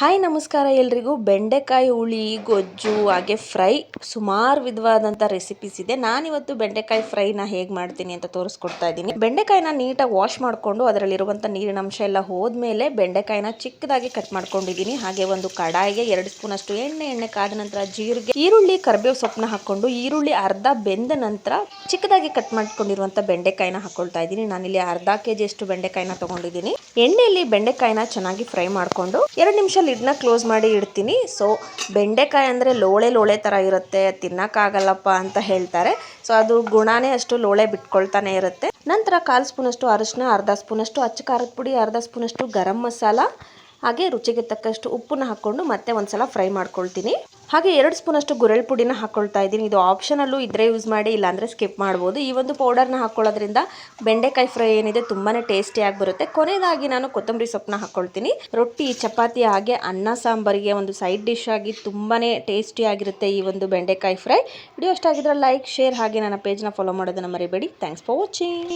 Hi, ನಮಸ್ಕಾರ ಎಲ್ರಿಗೂ. ಬೆಂಡೆಕಾಯಿ ಹುಳಿ, ಗೊಜ್ಜು, ಹಾಗೆ ಫ್ರೈ ಸುಮಾರು ವಿಧವಾದಂಥ ರೆಸಿಪೀಸ್ ಇದೆ. ನಾನಿವತ್ತು ಬೆಂಡೆಕಾಯಿ ಫ್ರೈನ ಹೇಗೆ ಮಾಡ್ತೀನಿ ಅಂತ ತೋರಿಸ್ಕೊಡ್ತಾ ಇದ್ದೀನಿ. ಬೆಂಡೆಕಾಯಿನ ನೀಟಾಗಿ ವಾಶ್ ಮಾಡಿಕೊಂಡು ಅದರಲ್ಲಿರುವಂಥ ನೀರಿನ ಅಂಶ ಎಲ್ಲ ಹೋದ್ಮೇಲೆ ಬೆಂಡೆಕಾಯಿನ ಚಿಕ್ಕದಾಗಿ ಕಟ್ ಮಾಡ್ಕೊಂಡಿದ್ದೀನಿ. ಹಾಗೆ ಒಂದು ಕಡಾಯಿಗೆ ಎರಡು ಸ್ಪೂನ್ ಅಷ್ಟು ಎಣ್ಣೆ ಎಣ್ಣೆ ಕಾದ ನಂತರ ಜೀರಿಗೆ, ಈರುಳ್ಳಿ, ಕರಿಬೇವು ಸೊಪ್ಪನ್ನ ಹಾಕೊಂಡು ಈರುಳ್ಳಿ ಅರ್ಧ ಬೆಂದ ನಂತರ ಚಿಕ್ಕದಾಗಿ ಕಟ್ ಮಾಡ್ಕೊಂಡಿರುವಂಥ ಬೆಂಡೆಕಾಯಿನ ಹಾಕೊಳ್ತಾ ಇದ್ದೀನಿ. ನಾನಿಲ್ಲಿ ಅರ್ಧ ಕೆ ಜಿ ಅಷ್ಟು ಬೆಂಡೆಕಾಯಿನ ತೊಗೊಂಡಿದ್ದೀನಿ. ಎಣ್ಣೆಯಲ್ಲಿ ಬೆಂಡೆಕಾಯಿನ ಚೆನ್ನಾಗಿ ಫ್ರೈ ಮಾಡಿಕೊಂಡು ಎರಡು ನಿಮಿಷ ಲಿಡ್ನ ಕ್ಲೋಸ್ ಮಾಡಿ ಇಡ್ತೀನಿ. ಸೊ ಬೆಂಡೆಕಾಯಿ ಅಂದರೆ ಲೋಳೆ ಲೋಳೆ ಥರ ಇರುತ್ತೆ, ತಿನ್ನೋಕ್ಕಾಗಲ್ಲಪ್ಪ ಅಂತ ಹೇಳ್ತಾರೆ. ಸೊ ಅದು ಗುಣನೇ ಅಷ್ಟು ಲೋಳೆ ಬಿಟ್ಕೊಳ್ತಾನೆ ಇರುತ್ತೆ. ನಂತರ ಕಾಲು ಸ್ಪೂನಷ್ಟು ಅರಿಶಿನ, ಅರ್ಧ ಸ್ಪೂನಷ್ಟು ಅಚ್ಚ ಖಾರದ ಪುಡಿ, ಅರ್ಧ ಸ್ಪೂನಷ್ಟು ಗರಂ ಮಸಾಲ ಹಾಗೆ ರುಚಿಗೆ ತಕ್ಕಷ್ಟು ಉಪ್ಪನ್ನ ಹಾಕ್ಕೊಂಡು ಮತ್ತೆ ಒಂದ್ಸಲ ಫ್ರೈ ಮಾಡ್ಕೊಳ್ತೀನಿ. ಹಾಗೆ ಎರಡು ಸ್ಪೂನಷ್ಟು ಗುರೆಳ್ ಪುಡಿನ ಹಾಕ್ಕೊಳ್ತಾ ಇದ್ದೀನಿ. ಇದು ಆಪ್ಷನಲ್ಲೂ ಇದ್ರೆ ಯೂಸ್ ಮಾಡಿ, ಇಲ್ಲಾಂದರೆ ಸ್ಕಿಪ್ ಮಾಡ್ಬೋದು. ಈ ಒಂದು ಪೌಡರ್ನ ಹಾಕ್ಕೊಳ್ಳೋದ್ರಿಂದ ಬೆಂಡೆಕಾಯಿ ಫ್ರೈ ಏನಿದೆ ತುಂಬಾ ಟೇಸ್ಟಿಯಾಗಿ ಬರುತ್ತೆ. ಕೊನೆಯದಾಗಿ ನಾನು ಕೊತ್ತಂಬರಿ ಸೊಪ್ಪನ್ನ ಹಾಕ್ಕೊಳ್ತೀನಿ ರೊಟ್ಟಿ, ಚಪಾತಿ, ಹಾಗೆ ಅನ್ನ ಸಾಂಬಾರಿಗೆ ಒಂದು ಸೈಡ್ ಡಿಶ್ ಆಗಿ ತುಂಬಾ ಟೇಸ್ಟಿಯಾಗಿರುತ್ತೆ ಈ ಒಂದು ಬೆಂಡೆಕಾಯಿ ಫ್ರೈ. ವಿಡಿಯೋ ಇಷ್ಟ ಆಗಿದ್ರೆ ಲೈಕ್ ಶೇರ್ ಹಾಗೆ ನನ್ನ ಪೇಜ್ನ ಫಾಲೋ ಮಾಡೋದನ್ನು ಮರಿಬೇಡಿ. Thanks for watching